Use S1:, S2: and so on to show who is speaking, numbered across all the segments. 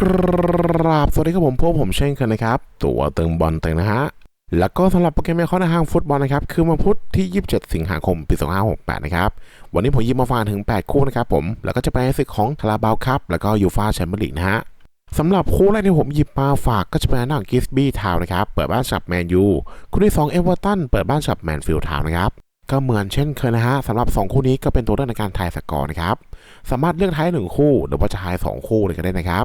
S1: กราบสวัสดีครับผมพวกผมเช่นเคยนะครับ ตัวเติมบอลเต็งนะฮะ แล้วก็สำหรับโปรแกรมแมคอนในห้างฟุตบอลนะครับ คือวันพุธที่ 27 สิงหาคม ปี 2568 นะครับ วันนี้ผมหยิบมาฟังถึง 8 คู่นะครับผม แล้วก็จะไปในศึกของคาราบาวครับ แล้วก็ยูฟาแชมเปี้ยนลีกนะฮะสำหรับคู่แรกที่ผมหยิบมาฝากก็จะเป็นหนังกิสบี้ทาวนะครับ เปิดบ้านฉับแมนยู คู่ที่2เอเวอร์ตัน เปิดบ้านฉับแมนฟิลด์ทาวนะครับ ก็เหมือนเช่นเคยนะฮะสำหรับ 2 คู่นี้ก็เป็นตัวเลือกในการทายสกอร์นะครับ สามารถเลือกท้ายหนึ่งคู่ หรือว่าจะทายสองคู่เลยก็ได้นะครับ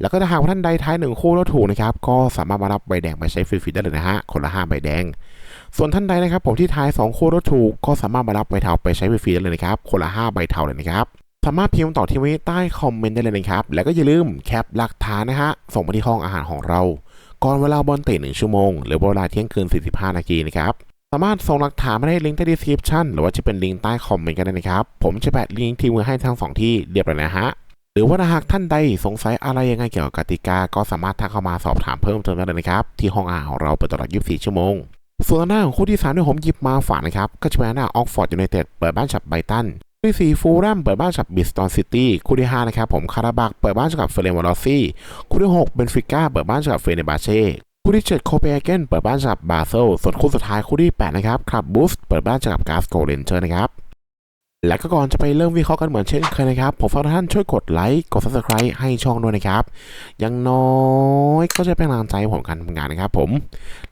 S1: แล้วก็ถ้าหากท่านใดท้ายหนึ่งคู่แล้วถูกนะครับ ก็สามารถมารับใบแดงไปใช้ฟรีๆได้เลยนะฮะคนละห้าใบแดง ส่วนท่านใดนะครับ ผมที่ทายสองคู่แล้วถูก ก็สามารถมารับใบเทาไปใช้ฟรีๆได้เลยนะครับคนละห้าใบเทาเลยนะครับสามารถพิมพ์ต่อที่ไว้ใต้คอมเมนต์ได้เลยนะครับ แล้วก็อย่าลืมแคปหลักฐานนะฮะส่งมาที่ห้องอาหารของเรา ก่อนเวลาบอลเตะหนึ่งชั่วโมง หรือเวลาเที่ยงคืน45นาทีนะครับ สามารถส่งหลักฐานมาได้ลิงก์ใต้ description หรือว่าจะเป็นลิงก์ใต้คอมเมนต์ก็ได้นะครับ ผมจะแปะลิงก์ที่มือให้ทั้งสองที่เรียบร้อยนะฮะ หรือว่าหากท่านใดสงสัยอะไรยังไงเกี่ยวกับกติกา ก็สามารถทักเข้ามาสอบถามเพิ่มเติมได้เลยนะครับ ที่ห้องอาหารของเราเปิดตลอด 24 ชั่วโมง ส่วนหน้าของคู่ที่3ที่ผมหยิบมาฝากนะครับก็จะเป็นหน้าออกฟอร์ดยูไนเต็ดเปิดบ้านฉับไบตันคู่ที่4ฟูลแรมเปิดบ้านฉับบิสตันซิตี้คู่ที่5นะครับผมคาราบักเปิดบ้านกับเฟเรนวอลซี่คู่ที่ 6 เบนฟิก้าเปิดบ้านกับเฟเนบาเช่ คู่ที่ 7 โคเปนเฮเกนเปิดบ้านกับบาเซลส่วนคู่สุดท้ายคู่ที่ 8 นะครับคลับบูฟเปิดบ้านกับกาสโกเรนเจอร์นะครับและก็ก่อนจะไปเริ่มวิเคราะห์กันเหมือนเช่นเคยนะครับ ผมฝากทุกท่านช่วยกดไลค์กด subscribe ให้ช่องด้วยนะครับย่างน้อยก็จะเป็นกำลังใจให้ผมการทำงานนะครับ ผม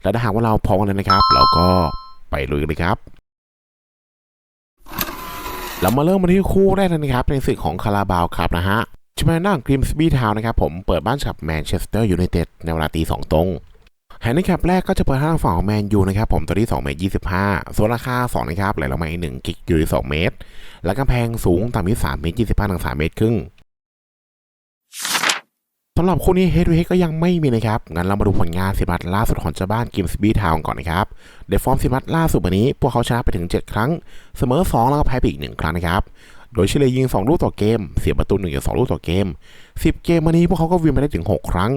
S1: และถ้าหากว่าเราพร้อมแล้วนะครับ เราก็ไปลุยเลยครับ เรามาเริ่มมาที่คู่แรกเลยนะครับในศึกของคาราบาวครับนะฮะชิมานั่งกริมสบีทาวนะครับผมเปิดบ้านกับแมนเชสเตอร์ยูไนเต็ดในเวลาตีสองตรง แฮนดิแคปแรกก็จะเปิดทางฝั่งของแมนยูนะครับผมตัวที่2เมตร25 ส่วนราคา 2 นะครับไหลลงมาอีก1กิกอยู่ที่2เมตร และกำแพงสูงต่ำที่3เมตร25ถึง3เมตรครึ่งสำหรับคู่นี้เฮดทูเฮดก็ยังไม่มีนะครับ งั้นเรามาดูผลงานสิบนัดล่าสุดของเจ้าบ้านกิมสบีทาวน์ก่อนนะครับเดฟฟอร์มสิบนัดล่าสุดวันนี้ พวกเขาชนะไปถึง 7 ครั้ง เสมอ 2 แล้วก็แพ้ไปอีก 1 ครั้งนะครับ โดยเฉลี่ยยิง 2 ลูกต่อเกม เสียประตู1จาก2ลูกต่อเกม 10 เกมวันนี้พวกเขาก็วินไปได้ถึง 6 ครั้ง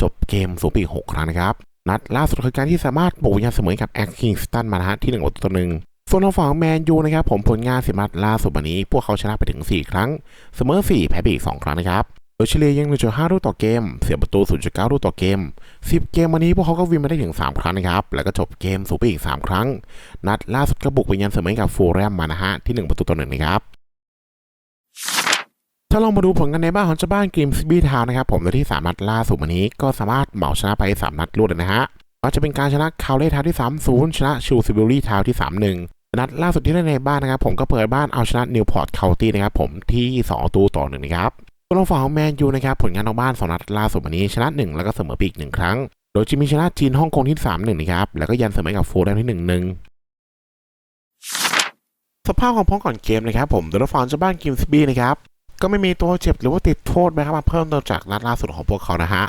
S1: จบเกมสูงไปอีก 6 ครั้งนะครับ นัดล่าสุดคือการที่สามารถบุกยันเสมอกับแอคคิงสตันมานะฮะที่1ประตูต่อหนึ่งส่วนทางฝั่งแมนยูนะครับผมผลงานสิบนัดล่าสุดวันนี้ พวกเขาชนะไปถึง 4 ครั้ง เสมอ 4 แพ้ไปอีก 2 ครั้งนะครับโดยเฉลี่ยยิง1.5 ลูกต่อเกม เสียประตู 0.9 ลูกต่อเกม 10 เกมวันนี้พวกเขาก็วินไปได้ถึง 3 ครั้งนะครับ แล้วก็จบเกมสูงไปอีก 3 ครั้ง นัดล่าสุดก็บุกไปยันเสมอกับฟูแรมมานะฮะที่ 1 ประตูต่อหนึ่งนะครับ ถ้าลองมาดูผลกันในบ้านของเจ้าบ้านกรีมสบีทาวนะครับผมโดยที่สามนัดล่าสุดวันนี้ก็สามารถเหมาชนะไป 3 นัดรวดเลยนะฮะก็จะเป็นการชนะคาวเล่ทาวที่ 3-0 ชนะชูซิบิลลี่ทาวที่ 3-1 นัดล่าสุดที่เล่นในบ้านนะครับผมก็เปิดบ้านเอาชนะนิวพอร์ตเคาน์ตี้นะครับผมที่ 2 ตูต่อหนึ่งนะครับส่วนทางฝั่งของแมนยูนะครับผลงานทางบ้าน 2 นัดล่าสุดวันนี้ชนะ 1 แล้วก็เสมอไปอีก1ครั้ง โดยจะมีชนะจีนฮ่องกงที่3-1นะครับแล้วก็ยันเสมอกับโฟูลแลมที่1-1สภาพของพ้องก่อนเกมนะครับผมโดยทางฝั่งเจ้าบ้านกิมสบีนะครับ ก็ไม่มีตัวเจ็บหรือว่าติดโทษนะครับมาเพิ่มเติมจากนัดล่าสุดของพวกเขานะฮะ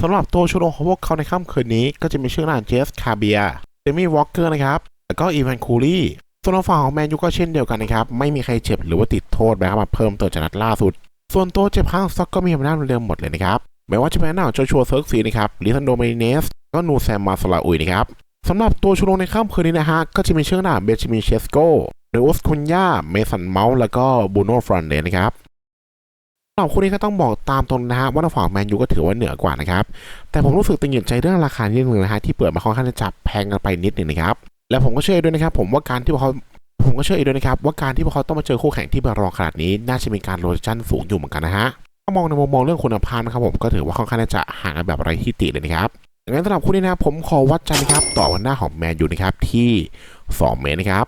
S1: สำหรับตัวชูโรงของพวกเขาในค่ำคืนนี้ ก็จะมีชื่อนามเจสคาเบียเดมี่วอลเกอร์นะครับแล้วก็อีวานคูลี่ส่วนฝั่งของแมนยูก็เช่นเดียวกันนะครับไม่มีใครเจ็บหรือว่าติดโทษนะครับมาเพิ่มเติมจากนัดล่าสุด ส่วนตัวเจ็บข้างสต็อกก็มีอำนาจเดิมหมดเลยนะครับไม่ว่าจะเป็นหน้าโจชัวเซิร์กซีนะครับลิซันโดเมเนสก็นูแซมมาสลาอุยนะครับสำหรับตัวชูโรงในค่ำคืนนี้นะฮะก็จะมีชื่อหน้าเบจิมิเชสโกเรอุสคุนยาเมสันเมาส์แล้วก็บูโน่ฟรอนเดนนะครับ สำหรับคู่นี้ก็ต้องบอกตามตรงนะฮะว่าฝั่งแมนยูก็ถือว่าเหนือกว่านะครับ แต่ผมรู้สึกตึงหงิดใจเรื่องราคานิดนึงนะฮะที่เปิดมาค่อนข้างจะจับแพงกันไปนิดหนึ่งนะครับ และผมก็เชื่อด้วยนะครับ ผมว่าการที่พวกเขาผมก็เชื่อด้วยนะครับว่าการที่พวกเขาต้องมาเจอคู่แข่งที่มารองขนาดนี้ น่าจะมีการโรเตชั่นสูงอยู่เหมือนกันนะฮะถ้ามองในมุมมองเรื่องคุณภาพนะครับผมก็ถือว่าค่อนข้างจะห่างกันแบบไรที่ติเลยนะครับดังนั้นสำหรับคู่นี้นะครับผมขอวัดใจนะครับต่อวันหน้าของแมนยูนะครับที่ 2 เมตรนะครับ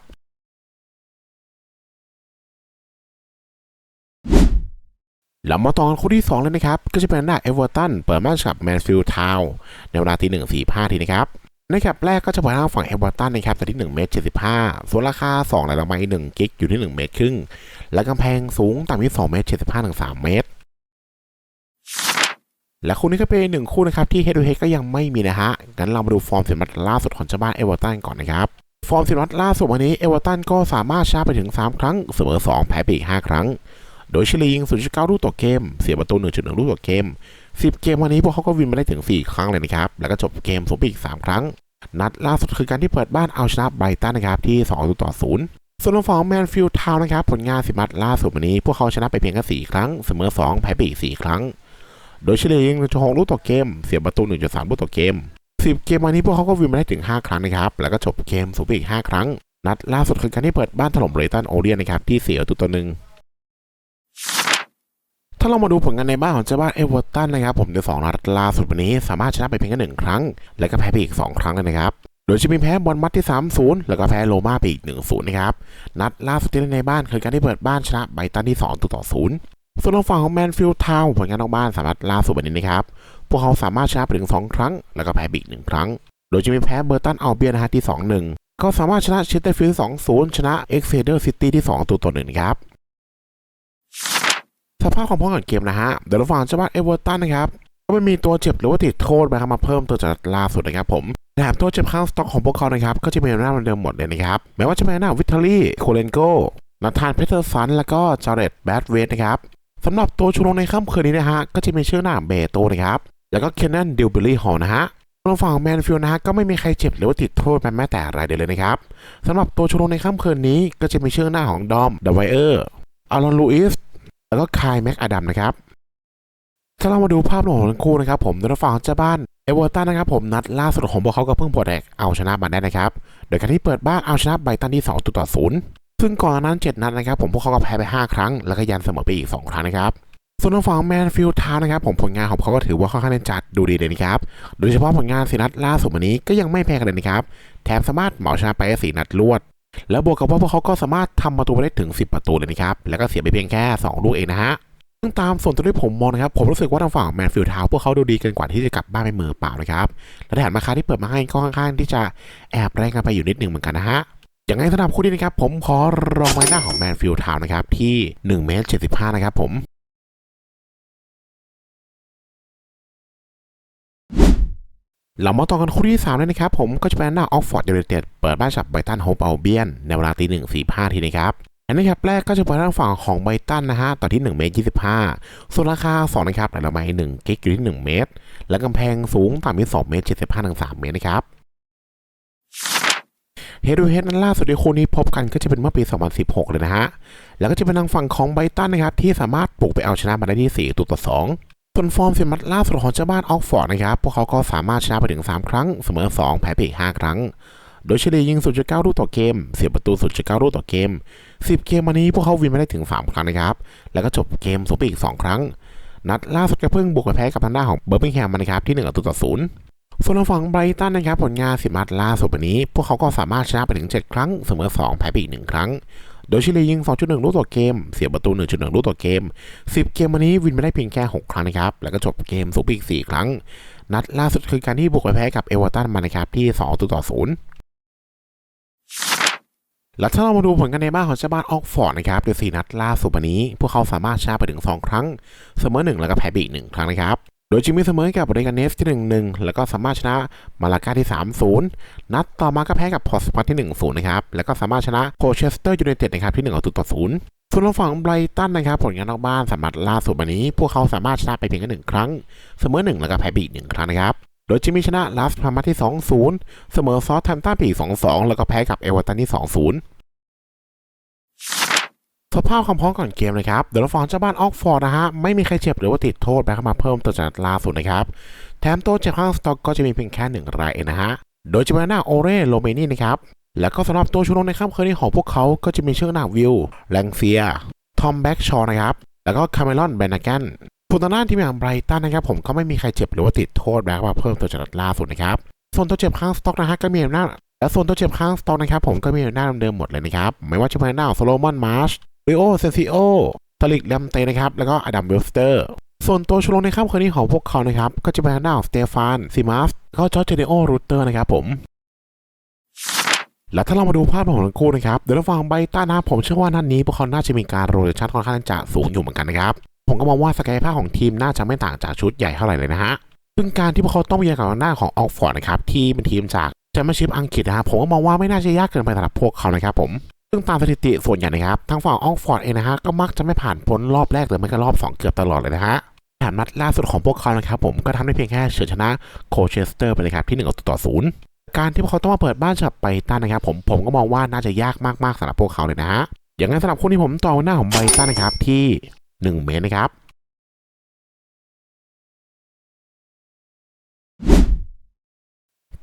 S1: หลังมาตอนคู่ที่ 2 เลยนะครับ ก็จะเป็นหน้าเอเวอร์ตันเปิดบ้านกับแมนฟิลด์ทาวน์ในเวลาที่1 4 5ทีนะครับในแคปแรกก็จะเปิดทางฝั่งเอเวอร์ตันนะครับตัวที่1เมตร75ส่วนราคา2ไหลลงมาอีก1กิกอยู่ที่ 1 เมตรครึ่ง และกำแพงสูงต่ำที่2เมตร75ถึง3เมตร และคู่นี้ก็เป็นหนึ่งคู่นะครับที่เฮดดูเฮดก็ยังไม่มีนะฮะงั้นเรามาดูฟอร์มสิบนัดล่าสุดของเจ้าบ้านเอเวอร์ตันก่อนนะครับฟอร์มสิบนัดล่าสุดวันนี้เอเวอร์ตันก็สามารถชนะไปถึง 3 ครั้งเสมอ2แพ้ไปอีก5ครั้ง โดยเฉลี่ยยิง0.9 ลูกต่อเกม เสียประตู 1.1 ลูกต่อเกม 10 เกมวันนี้พวกเขาก็วินมาได้ถึง 4 ครั้งเลยนะครับ แล้วก็จบเกมสูงไปอีก 3 ครั้ง นัดล่าสุดคือการที่เปิดบ้านเอาชนะไบตันนะครับที่2ต่อ0ส่วนทางแมนฟิลด์ทาวน์นะครับผลงานสิบัดล่าสุดวันนี้ พวกเขาชนะไปเพียงแค่4ครั้ง เสมอ 2 แพ้ไปอีก 4 ครั้ง โดยเฉลี่ยยิง1.6ลูกต่อเกม เสียประตู 1.3 ลูกต่อเกม 10 เกมวันนี้พวกเขาก็วินมาได้ถึง 5 ครั้งนะครับ แล้วก็จบเกมสูงไปอีก 5 ครั้ง นัดล่าสุดคือการที่เปิดบ้านถล่มเรตันโอเดียนนะครับที่เสียประตูต่อหนึ่ง ถ้าเรามาดูผลงานในบ้านของเจ้าบ้านเอเวอร์ตันนะครับผมในสองนัดล่าสุดวันนี้สามารถชนะไปเพียงแค่หนึ่งครั้ง และก็แพ้ไปอีก 2 ครั้งเลยนะครับโดยจะมีแพ้บอลมัดที่ 3-0 แล้วก็แพ้โรม่าไปอีก 1-0 นะครับ นัดล่าสุดที่เล่นในบ้านคือการที่เปิดบ้านชนะไบตันที่2ต่อ0ส่วนทางฝั่งของแมนฟิลด์ทาวน์ผลงานนอกบ้านสามารถล่าสุดวันนี้นะครับ พวกเขาสามารถชนะไปถึง 2 ครั้ง แล้วก็แพ้ไปอีก1ครั้ง โดยจะมีแพ้เบอร์ตันอัลเบียนะฮะที่ 2-1 ก็สามารถชนะเชสเตอร์ฟิลด์2-0 ชนะเอ็กเซเดอร์ซิตี้ที่2ตัวต่อหนึ่งนะครับ สภาพของพ้องก่อนเกมนะฮะ เดี๋ยวเราฟังเจ้าบ้านเอเวอร์ตันนะครับ ก็ไม่มีตัวเจ็บหรือว่าติดโทษนะครับมาเพิ่มตัวจากล่าสุดนะครับผมแถมตัวเจ็บข้างสต็อกของพวกเขานะครับ ก็จะเป็นหน้าเดิมหมดเลยนะครับ แม้ว่าจะเป็นหน้าวิทเทอรี่โคเลนโกนาธานเพเทอร์สัน แล้วก็จาร์เรตแบดเวสนะครับสำหรับตัวชูโรงในค่ำคืนนี้นะฮะ ก็จะมีชื่อหน้าเบโตนะครับ แล้วก็เคนนันดิวเบอรี่ฮอลนะฮะทางฝั่งแมนฟิลด์นะฮะก็ไม่มีใครเจ็บหรือว่าติดโทษแม้แต่รายเดียวเลยนะครับสำหรับตัวชูโรงในค่ำคืนนี้ก็จะมีชื่อหน้าของดอมเดอะไวเออร์อารอนลูอิส แล้วก็คายแม็กอดัมนะครับถ้าเรามาดูภาพรวมของทั้งคู่นะครับผมโดยฝั่งเจ้าบ้านเอเวอร์ตันนะครับผมนัดล่าสุดของพวกเขาก็เพิ่งปลดแอกเอาชนะมาได้นะครับโดยการที่เปิดบ้านเอาชนะไบตันที่2ต่อศูนย์ซึ่งก่อนหน้านั้น 7 นัดนะครับผมพวกเขาก็แพ้ไป 5 ครั้ง แล้วก็ยันเสมอไปอีก 2 ครั้งนะครับ ส่วนทางฝั่งแมนฟิลด์ทาวนะครับผมผลงานของเขาก็ถือว่าค่อนข้างจัดดูดีเลยนะครับ โดยเฉพาะผลงานสีนัดล่าสุดวันนี้ก็ยังไม่แพ้กันเลยนะครับ แถมสามารถเหมาชนะไปสี่นัดรวด แล้วบวกกับว่าพวกเขาก็สามารถทำประตูไปได้ถึง 10 ประตูเลยนะครับ แล้วก็เสียไปเพียงแค่ 2 ลูกเองนะฮะซึ่งตามส่วนตัวที่ผมมองนะครับ ผมรู้สึกว่าทางฝั่งแมนฟิลด์ทาวพวกเขาดูดีเกินกว่าที่จะกลับบ้านไปมือเปล่านะครับ และแถมราคาที่เปิดมาให้ก็ค่อนข้างที่จะแอบแรงกันไปอยู่นิดหนึ่งเหมือนกันนะฮะอย่างไรสำหรับคู่นี้นะครับผมขอรองไว้หน้าของแมนฟิลด์ทาวนะครับที่1เมตร75นะครับผม เรามาต่อกันคู่ที่3เลยนะครับ ผมก็จะเป็นหน้าออกฟอร์ดยูไนเต็ดเปิดบ้านกับไบตันโฮปเอัลเบียน ในเวลาตีหนึ่งสี่ห้าทีนะครับอันนี้ครับแรกก็จะเปิดทางฝั่งของไบตันนะฮะต่อที่1เมตร25 ส่วนราคา 2 นะครับหลายระบาย1กิกอยู่ที่ 1 เมตร และกำแพงสูงต่ำที่2เมตร75ถึง3เมตรนะครับเฮดูเฮดนั้นล่าสุดในคู่นี้พบกันก็จะเป็นเมื่อปี 2016 เลยนะฮะ แล้วก็จะเป็นทางฝั่งของไบตันนะครับที่สามารถปลุกไปเอาชนะมาได้ที่ 4ตัวต่อ2 ส่วนฟอร์มเสียมัดล่าสุดของเจ้าบ้านออกฟอร์ดนะครับ พวกเขาก็สามารถชนะไปถึง 3 ครั้ง เสมอ 2 แพ้ไปอีก 5 ครั้ง โดยเฉลี่ยยิง 0.9 ลูกต่อเกม เสียประตู 0.9 ลูกต่อเกม 10 เกมวันนี้พวกเขาวินมาได้ถึง 3 ครั้งนะครับ แล้วก็จบเกมสูงไปอีก 2 ครั้ง นัดล่าสุดก็เพิ่งบุกไปแพ้กับทางด้านของเบอร์มิงแฮมนะครับที่1ประตูต่อ0ส่วนทางฝั่งไบรตันนะครับผลงานสิบนัดล่าสุดวันนี้ พวกเขาก็สามารถชนะไปถึง 7 ครั้ง เสมอ 2 แพ้ไปอีก 1 ครั้ง โดยเฉลี่ยยิง 2.1 ลูกต่อเกม เสียประตู 1.1 ลูกต่อเกม 10 เกมวันนี้วินไม่ได้เพียงแค่ 6 ครั้งนะครับ แล้วก็จบเกมสูงไปอีก 4 ครั้ง นัดล่าสุดคือการที่บุกไปแพ้กับเอเวอร์ตันมานะครับที่2ต่อ0แล้วถ้าเรามาดูผลกันในบ้านของเจ้าบ้านออกฟอร์ดนะครับโดย4นัดล่าสุดวันนี้ พวกเขาสามารถชนะไปถึง 2 ครั้ง เสมอ1แล้วก็แพ้ไปอีก1ครั้งนะครับ โดยจิมมี่เสมอกับบริการเนฟที่ 1-1 แล้วก็สามารถชนะมาลากาที่ 3-0 นัดต่อมาก็แพ้กับพอสปัตที่ 1-0 นะครับ แล้วก็สามารถชนะโคเชสเตอร์ยูไนเต็ดนะครับที่1ต่อต่อ0ส่วนทางฝั่งไบรตันนะครับ ผลงานนอกบ้านสามารถล่าสุดวันนี้ พวกเขาสามารถชนะไปเพียงแค่หนึ่งครั้ง เสมอ1แล้วก็แพ้ไปอีก1ครั้งนะครับ โดยจิมมี่ชนะลาสพามาที่ 2-0 เสมอซอสแทมตันปอี2-2 แล้วก็แพ้กับเอเวอร์ตันที่ 2-0 สภาพความพร้อมก่อนเกมนะครับ เดลฟอนเจ้าบ้านออกฟอร์ดนะฮะ ไม่มีใครเจ็บหรือว่าติดโทษแบ็คมาเพิ่มตัวจากล่าสุดนะครับ แถมตัวเจ็บข้างสต็อกก็จะมีเพียงแค่หนึ่งรายเองนะฮะ โดยจะเป็นหน้าโอเรโลเมนี่นะครับ แล้วก็สำหรับตัวชูโรงในค่ำคืนนี้ของพวกเขาก็จะมีชื่อหน้าวิลแลงเซีย ทอมแบ็กชอว์นะครับ แล้วก็คาเมลอนแบนนาแกนส่วนทางด้านทีมอย่างไบรตันนะครับผมก็ไม่มีใครเจ็บหรือว่าติดโทษแบ็คมาเพิ่มตัวจากล่าสุดนะครับ ส่วนตัวเจ็บข้างสต็อกนะฮะก็มีหน้าและส่วนตัวเจ็บข้างสต็อกนะครับผมก็มีหน้าเดิมๆหมดเลยนะครับไม่ว่าจะเป็นหน้าโซโลมอนมาร์ช ริโอเซนซิโอตลิกแลมเตนะครับ แล้วก็อดัมเวลสเตอร์ ส่วนตัวชูโรงในค่ำคืนนี้ของพวกเขานะครับ ก็จะเป็นหน้าสเตฟานซิมาสก็จอร์เจเนโอรูเตอร์นะครับผมแล้วถ้าเรามาดูภาพของทั้งคู่นะครับ เดี๋ยวเราฟังไบต้านะผมเชื่อว่านัดนี้พวกเขาน่าจะมีการโรเตชันค่อนข้างจะสูงอยู่เหมือนกันนะครับ ผมก็มองว่าศักยภาพของทีมน่าจะไม่ต่างจากชุดใหญ่เท่าไหร่เลยนะฮะซึ่งการที่พวกเขาต้องไปเยือนกับหน้าของออกฟอร์ดนะครับที่เป็นทีมจากแชมเปี้ยนชิพอังกฤษนะครับผมก็มองว่าไม่น่าจะยากเกินไปสำหรับพวกเขานะครับผม ซึ่งตามสถิติส่วนใหญ่นะครับทางฝั่งออกฟอร์ดเองนะฮะก็มักจะไม่ผ่านพ้นรอบแรกหรือไม่ก็รอบ 2 เกือบตลอดเลยนะฮะแผนนัดล่าสุดของพวกเขานะครับผมก็ทำได้เพียงแค่เฉือนชนะโคเชสเตอร์ไปเลยครับที่1ต่อศูนย์การที่พวกเขาต้องมาเปิดบ้านจับไปตันนะครับผมผมก็มองว่าน่าจะยากมากๆสำหรับพวกเขาเลยนะฮะอย่างนั้นสำหรับคู่นี้ผมต่อหน้าของไบตันนะครับที่ 1 เมตรนะครับ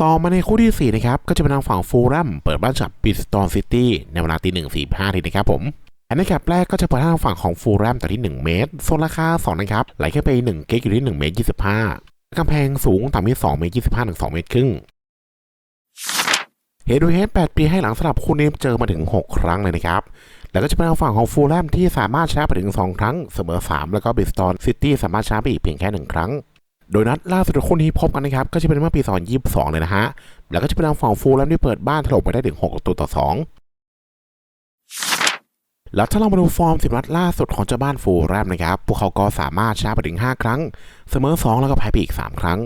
S1: ต่อมาในคู่ที่ 4 นะครับ ก็จะเป็นทางฝั่งฟูลแลมเปิดบ้านกับบิสตอนซิตี้ในเวลาตีหนึ่งสี่ห้าทีนะครับผมอันในแคปแรกก็จะเปิดทางฝั่งของฟูลแลมต่อที่ 1 เมตรโซนราคา 2 นะครับ ไหลแค่ไป 1 เกกอยู่ที่ 1 เมตร 25กำแพงสูงต่ำที่ 2 เมตร 25ถึง2เมตรครึ่งเฮดูเฮด8ปีให้หลังสลับคู่นี้เจอมาถึง 6 ครั้งเลยนะครับ แล้วก็จะเป็นทางฝั่งของฟูลแลมที่สามารถชนะไปถึง 2 ครั้ง เสมอ 3 แล้วก็บิสตอนซิตี้สามารถชนะไปอีกเพียงแค่ 1 ครั้ง โดยนัดล่าสุดคู่นี้พบกันนะครับ ก็จะเป็นเมื่อปี 2022 เลยนะฮะ แล้วก็จะเป็นทางฝั่งฟูลแลมที่เปิดบ้านถล่มไปได้ถึง 6 ตัวต่อ 2 แล้วถ้าเรามาดูฟอร์ม 10 นัดล่าสุดของเจ้าบ้านฟูลแลมนะครับ พวกเขาก็สามารถชนะไปถึง 5 ครั้ง เสมอ 2 แล้วก็แพ้ไปอีก 3 ครั้ง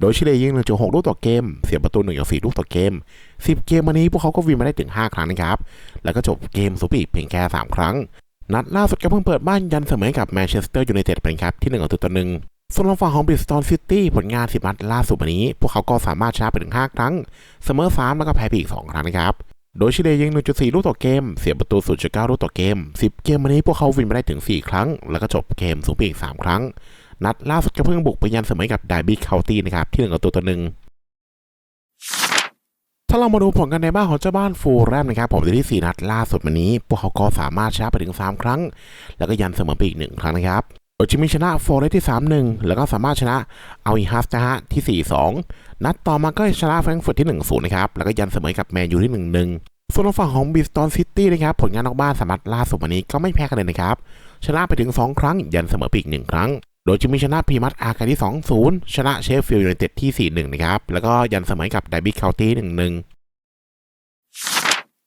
S1: โดยเฉลี่ยยิง1.6ลูกต่อเกม เสียประตู1.4ลูกต่อเกม 10 เกมวันนี้พวกเขาก็วินมาได้ถึง 5 ครั้งนะครับ แล้วก็จบเกมสูปีเพียงแค่3ครั้ง นัดล่าสุดก็เพิ่งเปิดบ้านยันเสมอกับแมนเชสเตอร์ยูไนเต็ดเป็นครับที่1ต่อต่อหนึ่ง ส่วนทางฝั่งของบริสตอลซิตี้ผลงาน 10 นัดล่าสุดวันนี้ พวกเขาก็สามารถชนะไปถึง 5 ครั้ง เสมอ 3 แล้วก็แพ้ไปอีก 2 ครั้งนะครับ โดยเฉลี่ยยิง 1.4 ลูกต่อเกม เสียประตู 0.9 ลูกต่อเกม 10 เกมวันนี้พวกเขาวินมาได้ถึง 4 ครั้ง แล้วก็จบเกมสูงไปอีก 3 ครั้ง นัดล่าสุดก็เพิ่งบุกไปยันเสมอกับไดบี้เคาน์ตี้นะครับที่1ต่อตัวต่อหนึ่งถ้าเรามาดูผลกันในบ้านของเจ้าบ้านฟูลแลมนะครับผมที่ 4 นัดล่าสุดวันนี้ พวกเขาก็สามารถชนะไปถึง 3 ครั้ง แล้วก็ยันเสมอไปอีก 1 ครั้งนะครับ โดยจะมีชนะโฟร์เรสที่ 3-1 แล้วก็สามารถชนะเอาอีฮัสนะฮะที่ 4-2 นัดต่อมาก็ชนะแฟรงก์เฟิร์ตที่ 1-0 นะครับ แล้วก็ยันเสมอกับแมนยูที่ 1-1 ส่วนทางฝั่งของบิสตันซิตี้นะครับ ผลงานนอกบ้านสามารถล่าสุดวันนี้ก็ไม่แพ้กันเลยนะครับ ชนะไปถึง 2 ครั้ง ยันเสมอไปอีก 1 ครั้ง โดยจะมีชนะพีมัตอาการที่ 2-0 ชนะเชฟฟิลด์ยูไนเต็ดที่ 4-1 นะครับ แล้วก็ยันเสมอกับไดบี้เคาน์ตี้1-1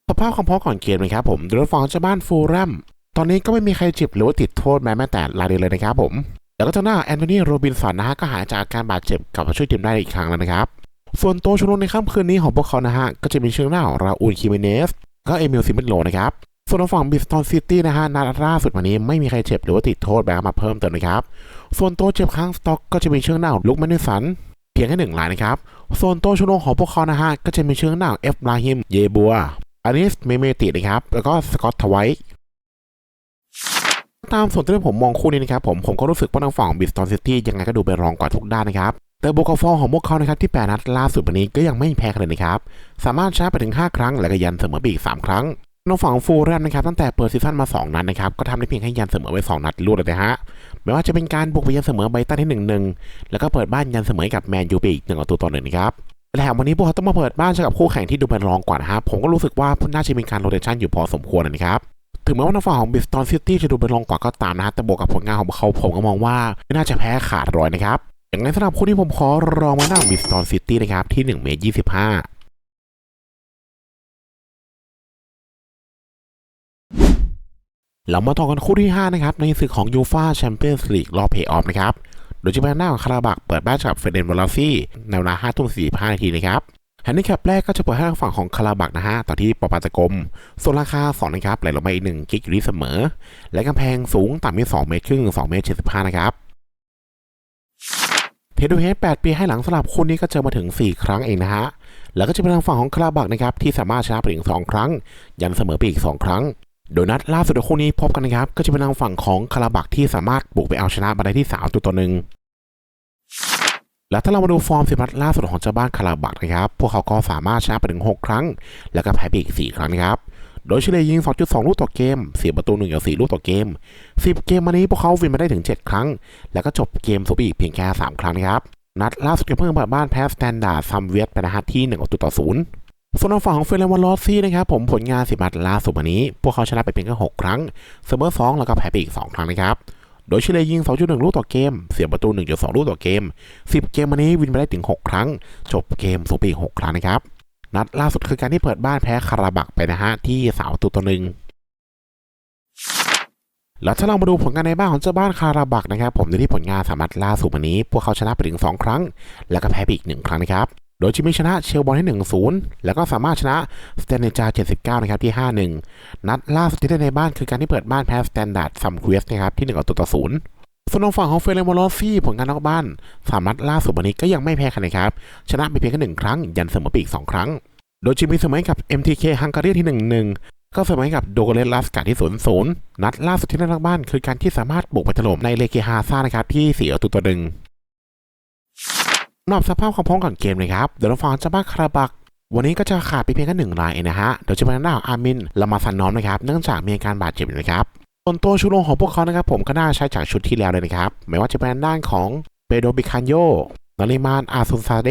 S1: สภาพความพร้อมก่อนเกมนะครับผมโดยฝั่งเจ้าบ้านฟูลแลม ตอนนี้ก็ไม่มีใครเจ็บหรือว่าติดโทษแม้แม้แต่รายเดียวเลยนะครับผมแล้วก็เจ้าหน้าแอนโทนีโรบินสันนะฮะก็หายจากอาการบาดเจ็บกลับมาช่วยทีมได้อีกครั้งแล้วนะครับ ส่วนตัวชุดลงในค่ำคืนนี้ของพวกเขานะฮะก็จะมีชื่อหน้าของราอูลคิเมเนสก็เอมิลซิมเบโลนะครับส่วนทางฝั่งบิสตอนซิตี้นะฮะนัดล่าสุดวันนี้ไม่มีใครเจ็บหรือว่าติดโทษแบบมาเพิ่มเติมนะครับ ส่วนตัวเจ็บค้างสต็อกก็จะมีเชื่อหน้าลุกแมนนิสันเพียงแค่หนึ่งรายนะครับ ส่วนตัวชุดลงของพวกเขานะฮะก็จะมีเชื่อหน้าเอฟบราฮิม เยบัวอานิสเมเมตินะครับ แล้วก็สกอตทไวท์ ตามส่วนที่ผมมองคู่นี้นะครับผมผมก็รู้สึกว่าทางฝั่งบิสตอนซิตี้ยังไงก็ดูเป็นรองกว่าทุกด้านนะครับแต่บวกฟอร์ของพวกเขานะครับที่8นัดล่าสุดวันนี้ก็ยังไม่แพ้กันเลยนะครับ สามารถชนะไปถึง 5 ครั้ง แล้วก็ยันเสมอไปอีก 3 ครั้งทางฝั่งฟูลแลมนะครับตั้งแต่เปิดซีซั่นมา 2 นัดนะครับก็ทำได้เพียงแค่ยันเสมอไป 2 นัดรวดเลยนะฮะไม่ว่าจะเป็นการบุกไปยันเสมอไบตันที่1 1แล้วก็เปิดบ้านยันเสมอกับแมนยูไปอีก1ต่อตัวหนึ่งนะครับแถมวันนี้พวกเขาต้องมาเปิดบ้านเจอกับคู่แข่งที่ดูเป็นรองกว่านะครับผมก็รู้สึกว่าน่าจะมีการโรเตชันอยู่พอสมควรนะครับ ถึงแม้ว่าทางฝั่งของบิสตอนซิตี้จะดูเป็นรองกว่าก็ตามนะฮะแต่บวกกับผลงานของเขาผมก็มองว่าไม่น่าจะแพ้ขาดรอยนะครับอย่างนั้นสำหรับคู่ที่ผมขอรองไว้หน้าบิสตอนซิตี้นะครับที่ 1 เมตร25เรามาต่อกันคู่ที่ 5 นะครับ ในศึกของยูฟาแชมเปี้ยนส์ลีกรอบเพย์ออฟนะครับ โดยจะเป็นหน้าของคาราบักเปิดบ้านกับเฟเดนวอลซี่ในเวลา5ทุ่ม45นาทีนะครับ แฮนดิแคปแรกก็จะเปิดให้ทางฝั่งของคาราบักนะฮะต่อที่ปปาตะกม ส่วนราคา2นะครับไหลลงมาอีก1กิกอยู่ที่เสมอ และกำแพงสูงต่ำที่2เมตรครึ่ง2เมตร75 นะครับเทดูเฮด8ปีให้หลังสลับคู่นี้ก็เจอมาถึง 4 ครั้งเองนะฮะ แล้วก็จะเป็นทางฝั่งของคาราบักนะครับที่สามารถชนะไปถึง2ครั้ง ยันเสมอไปอีก 2 ครั้ง โดยนัดล่าสุดของคู่นี้พบกันนะครับก็จะเป็นทางฝั่งของคาราบักที่สามารถบุกไปเอาชนะมาได้ที่3ตัวต่อหนึ่ง แล้วถ้าเรามาดูฟอร์มสิบนัดล่าสุดของเจ้าบ้านคาราบักนะครับ พวกเขาก็สามารถชนะไปถึง 6 ครั้ง แล้วก็แพ้ไปอีก 4 ครั้งนะครับ โดยเฉลี่ยยิง 2.2 ลูกต่อเกม เสียประตู 1 กับ 4 ลูกต่อเกม 10 เกมมานี้พวกเขาวินมาได้ถึง 7 ครั้ง แล้วก็จบเกมสูบอีกเพียงแค่ 3 ครั้งนะครับ นัดล่าสุดก็เพิ่งเปิดบ้านแพ้สแตนดาร์ดซัมเวียตไปนะฮะที่1ต่อ0ส่วนฝั่งของเฟรนวอลลอซี่นะครับผมผลงานสิบนัดล่าสุดวันนี้ พวกเขาชนะไปเพียงแค่6ครั้งเสมอ2แล้วก็แพ้ไปอีก 2 ครั้งนะครับ โดยเฉลี่ยยิง 2.1 ลูกต่อเกม เสียประตู 1.2 ลูกต่อเกม 10 เกมวันนี้วินไปได้ถึง 6 ครั้ง จบเกมสูงไปอีก6ครั้งนะครับ นัดล่าสุดคือการที่เปิดบ้านแพ้คาราบักไปนะฮะที่สาวตัวตัวหนึ่งแล้วถ้าเรามาดูผลงานในบ้านของเจ้าบ้านคาราบักนะครับ ผมในที่ผลงานสามารถล่าสุดวันนี้ พวกเขาชนะไปถึง 2 ครั้ง แล้วก็แพ้ไปอีก 1 ครั้งนะครับ โดยจิมมี่ชนะเชลบอลที่1-0 แล้วก็สามารถชนะสแตนเนจา79 นะครับที่ 5-1 นัดล่าสุดที่ได้ในบ้านคือการที่เปิดบ้านแพ้สแตนดาร์ดซัมควีสนะครับที่1ต่อต่อ0ส่วนทางฝั่งของเฟรนโมลอซี่ผลงานนอกบ้านสามนัดล่าสุดวันนี้ก็ยังไม่แพ้ใครนะครับ ชนะไปเพียงแค่หนึ่งครั้ง ยันเสมอไปอีก2ครั้ง โดยจิมมี่เสมอกับ MTK ฮังการีที่1-1ก็เสมอกับโดโกเลสลาสกาที่0-0นัดล่าสุดที่ได้นอกบ้าน คือการที่สามารถบุกไปถล่มในเลเกฮาซ่านะครับที่4ประตูต่อหนึ่ง สำหรับสภาพความพร้อมก่อนเกมนะครับ เดี๋ยวเราฟังจ้าบ้าคาราบัก วันนี้ก็จะขาดไปเพียงแค่หนึ่งรายนะฮะโดยจะเป็นหน้าของอามินลามาซันน้อมนะครับ เนื่องจากมีอาการบาดเจ็บนะครับส่วนตัวชุดลงของพวกเขานะครับ ผมก็น่าใช้จากชุดที่แล้วเลยนะครับ ไม่ว่าจะเป็นด้านของเปโดบิคันโยนาริมานอาซุนซาเด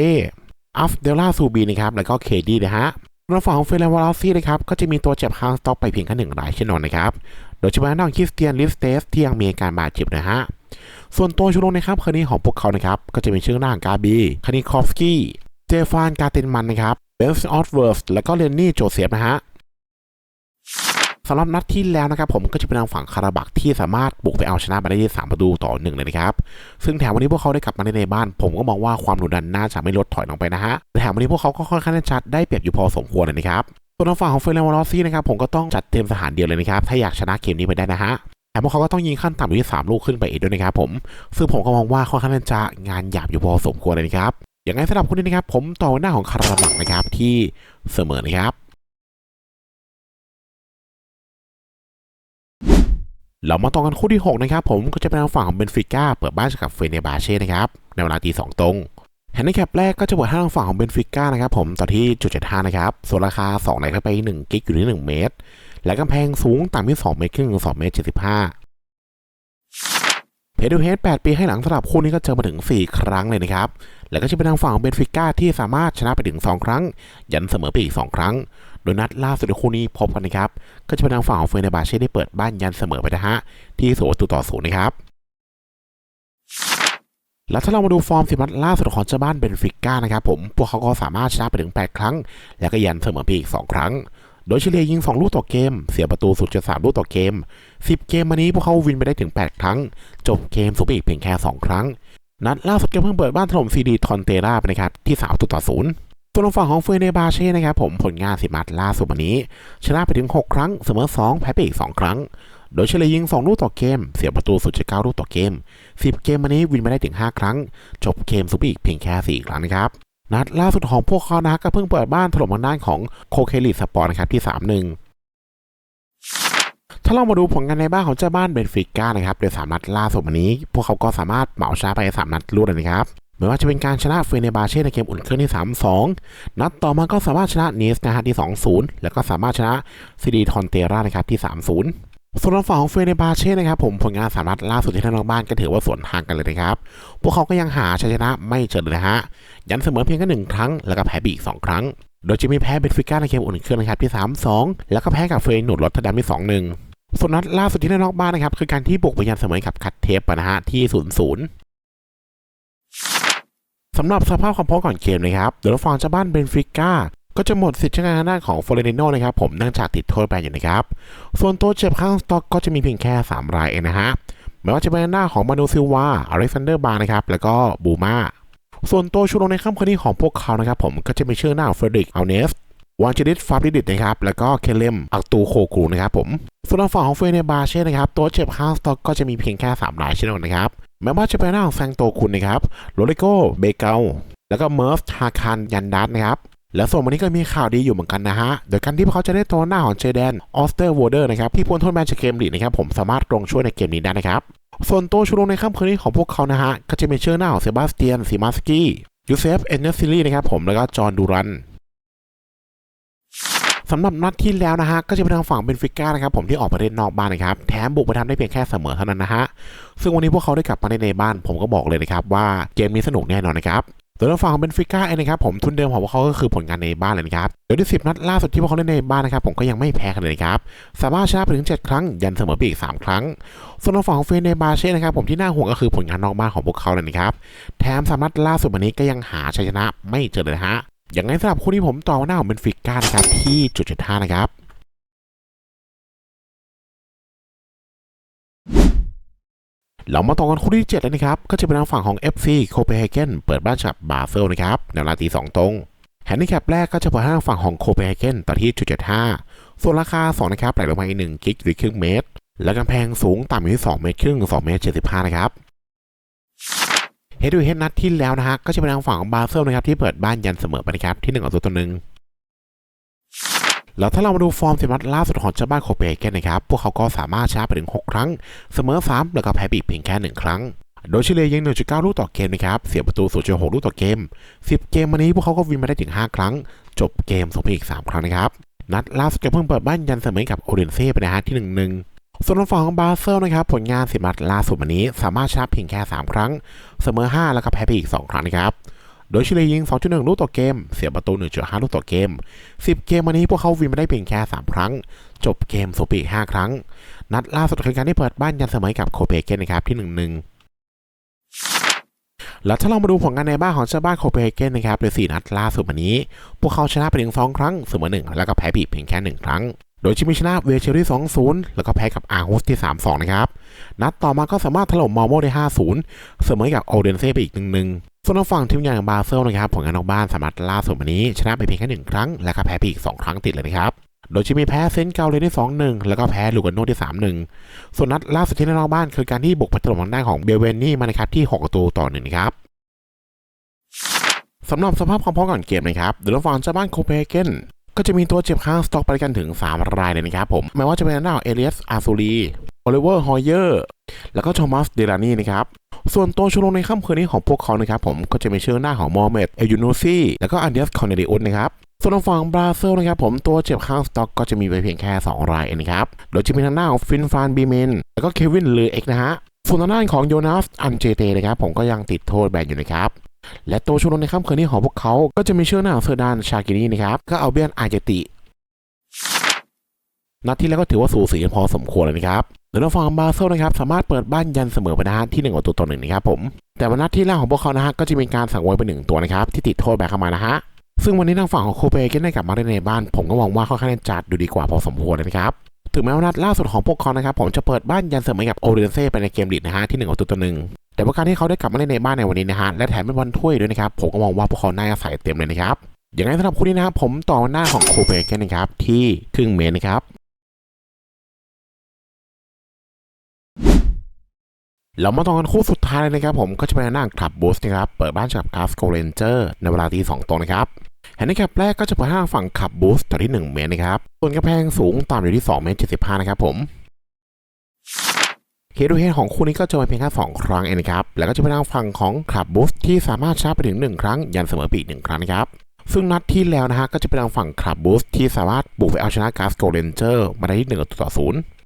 S1: อัฟเดล่าซูบีนะครับ แล้วก็เคดีนะฮะส่วนฝั่งของเฟรนวาลซี่นะครับ ก็จะมีตัวเจ็บฮางสต็อกไปเพียงแค่หนึ่งรายเช่นนนนะครับ โดยเฉพาะด้านของคริสเตียนลิสเตสที่ยังมีอาการบาดเจ็บนะฮะ ส่วนตัวชุดลงในครับคืนนี้ของพวกเขานะครับก็จะมีชื่อหน้าของกาบีคานิคอฟสกี้ เจฟานกาเตนมันนะครับเบลส์ออฟเวิร์สแล้วก็เรนนี่โจเซฟนะฮะสำหรับนัดที่แล้วนะครับผมก็จะเป็นทางฝั่งคาราบักที่สามารถบุกไปเอาชนะมาได้ที่3ประตูต่อหนึ่งเลยนะครับ ซึ่งแถมวันนี้พวกเขาได้กลับมาเล่นในบ้าน ผมก็มองว่าความดุดันน่าจะไม่ลดถอยลงไปนะฮะแถมวันนี้พวกเขาก็ค่อนข้างชัดได้เปรียบอยู่พอสมควรเลยนะครับส่วนทางฝั่งของเฟรนวอลซี่นะครับผมก็ต้องจัดเต็มสถานเดียวเลยนะครับถ้าอยากชนะเกมนี้ไปได้นะฮะ แถมพวกเขาก็ต้องยิงขั้นต่ำอยู่ที่ 3 ลูกขึ้นไปอีกด้วยนะครับผม ซึ่งผมก็มองว่าค่อนข้างจะงานหยาบอยู่พอสมควรเลยนะครับ อย่างไรสำหรับคู่นี้นะครับ ผมต่อหน้าของคาราบักนะครับที่เสมอนะครับ เรามาต่อกันคู่ที่ 6 นะครับ ผมก็จะเป็นทางฝั่งของเบนฟิก้าเปิดบ้านกับเฟเนบาเช่นะครับในเวลาตีสองตรงแฮนดิแคปแรกก็จะเปิดให้ทางฝั่งของเบนฟิก้านะครับผมต่อที่จุดเจ็ดห้านะครับส่วนราคา2ไหนก็ไป1กิกอยู่ที่1เมตร และกำแพงสูงต่ำที่2เมตรครึ่งถึง2เมตร75เพดูเฮด8ปีให้หลังสำหรับคู่นี้ก็เจอมาถึง 4 ครั้งเลยนะครับ แล้วก็จะเป็นทางฝั่งเบนฟิก้าที่สามารถชนะไปถึง 2 ครั้ง ยันเสมอไปอีก 2 ครั้ง โดยนัดล่าสุดในคู่นี้พบกันนะครับ ก็จะเป็นทางฝั่งของเฟอร์เนบาเช่ได้เปิดบ้านยันเสมอไปนะฮะ ที่ศูนย์ประตูต่อศูนย์นะครับ แล้วถ้าเรามาดูฟอร์มสิบนัดล่าสุดของเจ้าบ้านเบนฟิก้านะครับผม พวกเขาก็สามารถชนะไปถึง 8 ครั้ง แล้วก็ยันเสมอไปอีก 2 ครั้ง โดยเฉลี่ยยิง 2 ลูกต่อเกม เสียประตูสุดจะ3ลูกต่อเกม 10 เกมมานี้พวกเขาวินไปได้ถึง 8 ครั้ง จบเกมสูงไปอีกเพียงแค่ 2 ครั้ง นัดล่าสุดก็เพิ่งเปิดบ้านถล่มซีดีทอนเตราไปนะครับที่3ประตูต่อศูนย์ส่วนทางฝั่งของเฟเนบาเช่นะครับผมผลงานสิบนัดล่าสุดวันนี้ ชนะไปถึง 6 ครั้ง เสมอ 2 แพ้ไปอีก 2 ครั้ง โดยเฉลี่ยยิง 2 ลูกต่อเกม เสียประตูสุดจะ9ลูกต่อเกม 10 เกมมานี้วินมาได้ถึง 5 ครั้ง จบเกมสูงไปอีกเพียงแค่ 4 ครั้งนะครับ นัดล่าสุดของพวกเขานะก็เพิ่งเปิดบ้านถล่มทางด้านของโคเคลิสปอร์นะครับที่3-1ถ้าเรามาดูผลงานในบ้านของเจ้าบ้านเบนฟิก้านะครับโดยสามนัดล่าสุดวันนี้ พวกเขาก็สามารถเหมาชนะไปสามนัดรวดเลยนะครับไม่ว่าจะเป็นการชนะเฟเนบาเช่ในเกมอุ่นเครื่องที่ 3-2 นัดต่อมาก็สามารถชนะเนสนะฮะที่ 2-0 แล้วก็สามารถชนะซีดีทอนเตรานะครับที่ 3-0 ส่วนทางฝั่งของเฟเนบาเช่นะครับผมผลงานสามนัดล่าสุดที่ทางนอกบ้านก็ถือว่าสวนทางกันเลยนะครับ พวกเขาก็ยังหาชัยชนะไม่เจอเลยนะฮะ ยันเสมอเพียงแค่หนึ่งครั้ง แล้วก็แพ้ไปอีก2ครั้ง โดยจะมีแพ้เบนฟิก้าในเกมอุ่นเครื่องนะครับที่3-2 แล้วก็แพ้กับเฟรนหนุดรถทดัมที่2-1ส่วนนัดล่าสุดที่ได้นอกบ้านนะครับคือการที่บุกไปยันเสมอกับคัดเทปนะฮะที่0-0สำหรับสภาพความพร้อมก่อนเกมนะครับ เดี๋ยวเราฟังเจ้าบ้านเบนฟิก้า ก็จะหมดสิทธิ์ช้งานทางด้าของฟลอเรนโนนะครับผมเนื่องจากติดโทษแบนอยู่นะครับส่วนตัวเจ็บข้างสต็อกก็จะมีเพียงแค่ 3 รายเองนะฮะไม่ว่าจะเป็นหน้าของมานูซิลวาอเล็กซานเดอร์บาร์นะครับแล้วก็บูมาส่วนตัวชุดลงในค่ำคืนนี้ของพวกเขานะครับผมก็จะมีชื่อหน้าเฟรดิกอัลเนสวานจิดิสฟาบริดิตนะครับแล้วก็เคเลมอักตูโคกูนะครับผมส่วนทางฝั่งของเฟเนบาเช่นะครับตัวเจ็บข้างสต็อกก็จะมีเพียงแค่3รายเช่นเดียวกันนะครับแม้ว่าจะเป็นหน้าของแซงโตคุณนะครับโรเลโกเบเกลแล้วก็เมิร์ฟฮาคันยันดัสนะครับ แล้วส่วนวันนี้ก็มีข่าวดีอยู่เหมือนกันนะฮะ โดยการที่พวกเขาจะได้ตัวหน้าของเจแดนออสเตอร์วอเดอร์นะครับที่พ้นโทษแบนจากเกมลีกนะครับผมสามารถลงช่วยในเกมนี้ได้นะครับส่วนตัวชูโรงในค่ำคืนนี้ของพวกเขานะฮะก็จะมีชื่อหน้าของเซบาสเตียนซีมาสกี้ยูเซฟเอนเนซิลี่นะครับผมแล้วก็จอห์นดูรันสำหรับนัดที่แล้วนะฮะก็จะเป็นทางฝั่งเบนฟิก้านะครับผมที่ออกไปเล่นนอกบ้านนะครับแถมบุกไปทำได้เพียงแค่เสมอเท่านั้นนะฮะซึ่งวันนี้พวกเขาได้กลับมาในในบ้าน ผมก็บอกเลยนะครับว่าเกมนี้สนุกแน่นอนนะครับ โดยทางฝั่งของเบนฟิก้าเองนะครับผมทุนเดิมของพวกเขาก็คือผลงานในบ้านเลยนะครับโดยที่10นัดล่าสุดที่พวกเขาเล่นในบ้านนะครับผมก็ยังไม่แพ้กันเลยนะครับสามารถชนะไปถึง 7 ครั้ง ยันเสมอไปอีก 3 ครั้ง ส่วนทาฝั่งของเฟเนบาเช่นะครับผมที่น่าห่วงก็คือผลงานนอกบ้านของพวกเขาเลยนะครับแถมสามนัดล่าสุดวันนี้ก็ยังหาชัยชนะไม่เจอเลยฮะอย่างไรสำหรับคู่ที่ผมต่อหน้าของเบนฟิก้านะครับที่จุดจุดห้านะครับ เรามาต่อกันคู่ที่7เลยนะครับ ก็จะเป็นทางฝั่งของ FC โคเปนเฮเกนเปิดบ้านกับบาเซลนะครับในเวลาตีสองตรงแฮนดิแคปแรกก็จะเปิดให้ทางฝั่งของโคเปนเฮเกนต่อที่จุดเจ็ดห้าส่วนราคา 2 นะครับไหลลงมาอีกหนึ่งกิกหรือครึ่งเมตร และกำแพงสูงต่ำอยู่ที่2เมตรครึ่ง2เมตร75นะครับเฮดดูเฮดนัดที่แล้วนะฮะก็จะเป็นทางฝั่งของบาเซลนะครับที่เปิดบ้านยันเสมอไปนะครับที่1ต่อตัวตัวหนึ่ง แล้วถ้าเรามาดูฟอร์มสิบนัดล่าสุดของเจ้าบ้านโคเปนเกนนะครับ พวกเขาก็สามารถชนะไปถึง 6 ครั้ง เสมอ 3 แล้วก็แพ้ไปอีกเพียงแค่ 1 ครั้ง โดยเฉลี่ยยิง 1.9 ลูกต่อเกมนะครับ เสียประตู 0.6 ลูกต่อเกม 10 เกมมานี้พวกเขาก็วินมาได้ถึง 5 ครั้ง จบเกมส่งไปอีก 3 ครั้งนะครับ นัดล่าสุดก็เพิ่งเปิดบ้านยันเสมอกับโอเดนเซ่ไปนะฮะที่ 1-1ส่วนทางฝั่งของบาเซลนะครับผลงานสิบนัดล่าสุดวันนี้สามารถชนะเพียงแค่ 3 ครั้ง เสมอ 5 แล้วก็แพ้ไปอีก 2 ครั้งนะครับ โดยเฉลี่ยยิง 2.1 ลูกต่อเกม เสียประตู 1.5 ลูกต่อเกม 10 เกมมานี้พวกเขาวินมาได้เพียงแค่ 3 ครั้ง จบเกมส่งไปอีก5ครั้ง นัดล่าสุดคือการที่เปิดบ้านยันเสมอกับโคเปเฮเกนนะครับที่ 1-1แล้วถ้าเรามาดูผลงานในบ้านของเจ้าบ้านโคเปนเฮเกนนะครับใน4นัดล่าสุดวันนี้ พวกเขาชนะไปถึง2ครั้งเสมอ1แล้วก็แพ้บีบเพียงแค่ 1 ครั้ง โดยที่มีชนะเวเชอรี่ 2-0 แล้วก็แพ้กับอาร์ฮุสที่ 3-2 นะครับ นัดต่อมาก็สามารถถล่มมอร์โมได้ 5-0 เสมอกับโอเดนเซ่ไปอีก 1-1ส่วนทางฝั่งทีมใหญ่ของบาเซลนะครับผลงานนอกบ้านสามารถล่าสุดวันนี้ ชนะไปเพียงแค่1ครั้ง และก็แพ้ไปอีก 2 ครั้งติดเลยนะครับ โดยที่มีแพ้เซนเกาเลยได้2-1 แล้วก็แพ้ลูกานโนได้3-1 ส่วนนัดล่าสุดที่เล่นนอกบ้านคือการที่บุกไปถล่มทางด้านของเบลเวนนี่มานะครับที่6ประตูต่อหนึ่งครับสำหรับสภาพความพร้อมก่อนเกมนะครับเดลฟอนเจ้าบ้านโคเปนเฮเกนก็จะมีตัวเจ็บข้างสต็อกไปกันถึง 3 รายเลยนะครับผมไม่ว่าจะเป็นด้านอเอเลียสอาซูรีโอลิเวอร์ฮอยเยอร์แล้วก็โทมัสเดลานี่นะครับ ส่วนตัวชูโรงในค่ำคืนนี้ของพวกเขานะครับผมก็จะมีชื่อหน้าของโมเมดเอยูโนซีแล้วก็อันเดียสคอนเนดิอุสนะครับส่วนฝั่งบราซิลนะครับผมตัวเจ็บข้างสต็อกก็จะมีไปเพียงแค่ 2 รายนะครับ โดยจะมีทางด้าของฟินฟานบีเมนแล้วก็เควินเลอเอ็กนะฮะส่วนทางด้านของโยนาสอันเจเตนะครับผมก็ยังติดโทษแบนอยู่นะครับและตัวชูโรงในค่ำคืนนี้ของพวกเขาก็จะมีชื่อหน้าของเซอร์ดานชากินีนะครับก็เอาเบียนอาเจติ นัดที่แล้วก็ถือว่าสูสีกันพอสมควรเลยนะครับเดนฟอร์มบาเซลนะครับสามารถเปิดบ้านยันเสมอไปนะฮะที่1ประตูต่อหนึ่งนะครับผมแต่วันนัดที่แรกของพวกเขานะฮะก็จะมีการสั่งไว้ไปหนึ่งตัวนะครับที่ติดโทษแบกเข้ามานะฮะซึ่งวันนี้ทางฝั่งของโคเปนเกนได้กลับมาได้ในบ้าน ผมก็มองว่าค่อนข้างจัดดูดีกว่าพอสมควรเลยนะครับถึงแม้ว่านัดล่าสุดของพวกเขานะครับผมจะเปิดบ้านยันเสมอกับโอเดนเซ่ไปในเกมลีดนะฮะที่1ประตูต่อหนึ่งแต่ว่าการที่เขาได้กลับมาเล่นในบ้านในวันนี้นะฮะและแถมเป็นวันถ้วยด้วยนะครับผมก็มองว่าพวกเขาน่าจะใส่เต็มเลยนะครับอย่างไรสำหรับคู่นี้นะครับผมต่อหน้าของโคเปเกนนะครับที่ครึ่งเมตรนะครับ เรามาต่อกันคู่สุดท้ายเลยนะครับผมก็จะเป็นหน้าคลับบูสนะครับเปิดบ้านกับกาฟโกเรนเจอร์ในเวลาตีสองตรงนะครับแฮนดิแคปแรกก็จะเปิดทางฝั่งขับบูสต่อที่ 1 เมตรนะครับส่วนกระแพงสูงต่ำอยู่ที่ 2 เมตร 75 นะครับผมเฮดูเฮดของคู่นี้ก็จะมาเพียงแค่2ครั้งเองนะครับ แล้วก็จะเป็นทางฝั่งของคลับบูสที่สามารถชาร์จไปถึง 1 ครั้ง ยันเสมอปีกหนึ่งครั้งนะครับ ซึ่งนัดที่แล้วนะฮะก็จะเป็นทางฝั่งคลับบูสที่สามารถบุกไปเอาชนะกาฟโกเรนเจอร์มาได้ที่1ต่อ0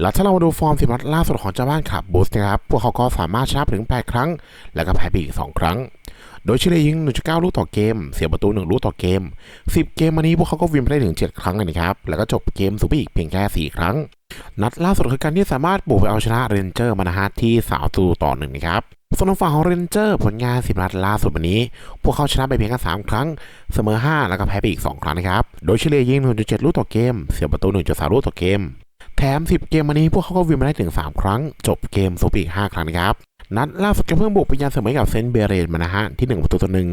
S1: แล้วถ้าเรามาดูฟอร์มสิบนัดล่าสุดของเจ้าบ้านขับบูสนะครับ พวกเขาก็สามารถชนะไปถึง 8 ครั้ง แล้วก็แพ้ไปอีก 2 ครั้ง โดยเฉลี่ยยิง 1.9 ลูกต่อเกม เสียประตู 1 ลูกต่อเกม 10 เกมมานี้พวกเขาก็วินไปได้ถึง 7 ครั้งเลยนะครับ แล้วก็จบเกมสูงไปอีกเพียงแค่ 4 ครั้ง นัดล่าสุดคือการที่สามารถบุกไปเอาชนะเรนเจอร์มานะฮะที่3ประตูต่อหนึ่งนะครับส่วนฝั่งของเรนเจอร์ผลงาน 10 นัดล่าสุดวันนี้ พวกเขาชนะไปเพียงแค่3ครั้ง เสมอ 5 แล้วก็แพ้ไปอีก 2 ครั้งนะครับ โดยเฉลี่ยยิง 1.7 ลูกต่อเกม เสียประตู 1.3 ลูกต่อเกม แถม 10 เกมมานี้พวกเขาก็วินมาได้ถึง 3 ครั้ง จบเกมโซปีก5ครั้งนะครับ นัดล่าสุดก็เพิ่งบุกไปยันเสมอกับเซนเบเรนมานะฮะ ที่ 1 ประตูต่อหนึ่ง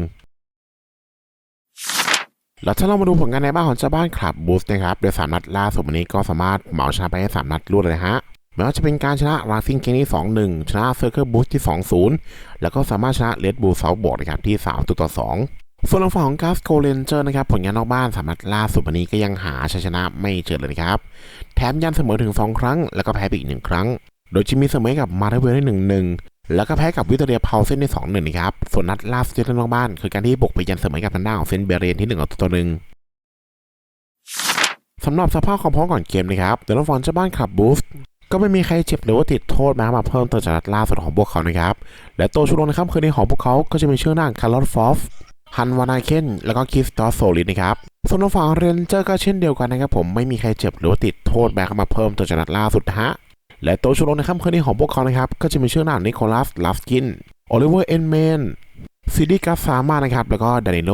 S1: แล้วถ้าเรามาดูผลงานในบ้านของเจ้าบ้านคลับบูสนะครับโดยสามนัดล่าสุดวันนี้ก็สามารถเหมาชนะไปให้3นัดรวดเลยฮะไม่ว่าจะเป็นการชนะราซิงเกนี่ 2-1 ชนะเซอร์เคิลบูสที่ 2-0 แล้วก็สามารถชนะเลดบูลเซาบอร์ดนะครับที่3ตัวต่อ 2 ส่วนทางฝั่งของกาสโกเลนเจอร์นะครับผลงานนอกบ้านสามนัดล่าสุดวันนี้ก็ยังหาชัยชนะไม่เจอเลยนะครับ แถมยันเสมอถึง 2 ครั้ง แล้วก็แพ้ไปอีก1ครั้ง โดยจะมีเสมอกับมาเทเวลได้1-1แล้วก็แพ้กับวิตเตอเรียพาวเซนได้2-1นะครับ ส่วนนัดล่าสุดที่เล่นนอกบ้าน คือการที่บุกไปยันเสมอกับทางด้านของเซนเบเรนที่1ต่อตัวหนึ่งสำหรับสภาพความพร้อมก่อนเกมนะครับเดลฟอนเจ้าบ้านขับบูสก็ไม่มีใครเจ็บหรือว่าติดโทษมามาเพิ่มเติมจากนัดล่าสุดของพวกเขานะครับ และตัวชูโรงในค่ำคืนนี้ของพวกเขาก็จะมีชื่อหน้าคาร์ลอฟอฟ ฮันวานาเคนแล้วก็คิสตอสโซลินนะครับส่วนทางฝั่งเรนเจอร์ก็เช่นเดียวกันนะครับผมไม่มีใครเจ็บหรือว่าติดโทษแบกเข้ามาเพิ่มตัวจากนัดล่าสุดนะฮะและตัวชูโรงในค่ำคืนนี้ของพวกเขานะครับก็จะมีชื่อหน้านิโคลัสลาฟสกินโอลิเวอร์เอนเมนซิดี้กาซามานะครับแล้วก็ดานิโล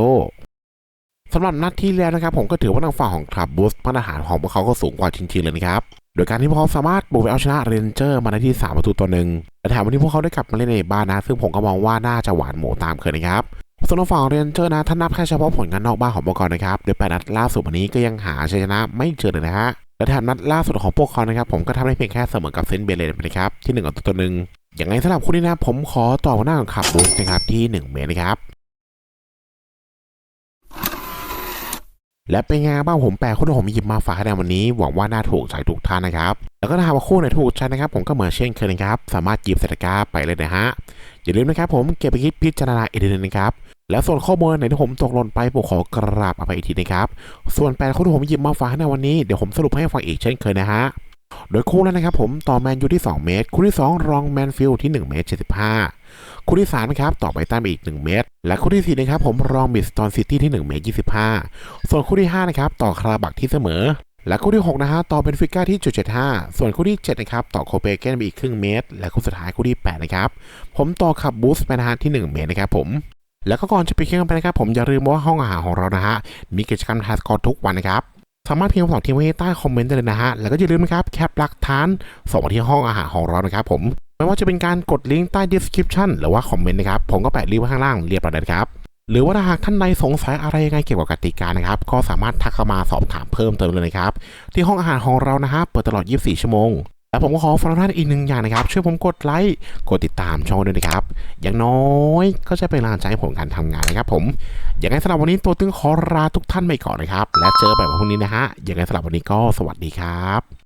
S1: สำหรับนัดที่แล้วนะครับผมก็ถือว่าทางฝั่งของคลับบูสมาตรฐานของพวกเขาก็สูงกว่าจริงๆเลยนะครับโดยการที่พวกเขาสามารถบุกไปเอาชนะเรนเจอร์มาได้ที่ 3 ประตูต่อหนึ่งและแถมวันนี้พวกเขาได้กลับมาเล่นในบ้านนะ ซึ่งผมก็มองว่าน่าจะหวานหมูตามเคยนะครับ ส่วนทางฝั่งเรนเจอร์นะถ้านับแค่เฉพาะผลงานนอกบ้านของพวกเขานะครับโดยแปดนัดล่าสุดวันนี้ก็ยังหาชัยชนะไม่เจอเลยนะฮะและแถมนัดล่าสุดของพวกเขานะครับผมก็ทำได้เพียงแค่เสมอกับเซนเบเลนไปนะครับที่1กับตัวหนึ่งอย่างไรสำหรับคู่นี้นะผมขอต่อหน้าของขับบูสนะครับที่1เมตรนะครับและเป็นไงบ้างผมแปลคนที่ผมหยิบมาฝากให้ในวันนี้หวังว่าน่าถูกใจทุกท่านนะครับ แล้วก็ถ้าหากว่าคู่ไหนถูกใจนะครับ ผมก็เหมือนเช่นเคยนะครับ สามารถหยิบใส่ตะกร้าไปเลยนะฮะอย่าลืมนะครับผมเก็บไปคิดพิจารณาอีกทีนึงนะครับ แล้วส่วนข้อมูลไหนที่ผมตกหล่นไปผมขอกราบอภัยอีกทีนะครับ ส่วนแปดคู่ที่ผมหยิบมาฝากในวันนี้ เดี๋ยวผมสรุปให้ฟังอีกเช่นเคยนะฮะโดยคู่แรกนะครับผมต่อแมนยูที่ 2 เมตร คู่ที่ 2 รองแมนฟิลที่ 1 เมตร 75 คู่ที่3นะครับต่อไปต้านไปอีก 1 เมตร และคู่ที่4นะครับผมรองบิสตอนซิตี้ที่ 1 เมตร 25 ส่วนคู่ที่5นะครับต่อคาราบักที่เสมอ และคู่ที่6นะฮะต่อเป็นฟิก้าที่จุด75ส่วนคู่ที่7นะครับต่อโคเปนเกนไปอีกครึ่งเมตร และคู่สุดท้ายคู่ที่8นะครับผมต่อขับบูสต์ไปนฮะที่ 1 เมตรนะครับผม แล้วก็ก่อนจะไปเคียงไปนะครับผมอย่าลืมว่าห้องอาหารของเรานะฮะมีกิจกรรมทายสกอร์ทุกวันนะครับสามารถพิมพ์คำตอบทิ้งไว้ใต้คอมเมนต์ได้เลยนะฮะแล้วก็อย่าลืมนะครับแคปหลักฐานส่งมาที่ห้องอาหารของเรานะครับผมไม่ว่าจะเป็นการกดลิงก์ใต้ description หรือว่าคอมเมนต์นะครับผมก็แปะลิงก์ไว้ข้างล่างเรียบร้อยแล้วนะครับหรือว่าถ้าหากท่านใดสงสัยอะไรยังไงเกี่ยวกับกติกานะครับ ก็สามารถทักเข้ามาสอบถามเพิ่มเติมเลยนะครับ ที่ห้องอาหารของเรานะฮะเปิดตลอด 24 ชั่วโมง และผมก็ขอฝากท่านอีกหนึ่งอย่างนะครับ ช่วยผมกดไลค์ กดติดตามช่องด้วยนะครับ อย่างน้อยก็จะเป็นแรงใจให้ผมการทำงานนะครับผม อย่างไรสำหรับวันนี้ตัวตึงขอลาทุกท่านไปก่อนนะครับ และเจอแบบพรุ่งนี้นะฮะ อย่างไรสำหรับวันนี้ก็สวัสดีครับ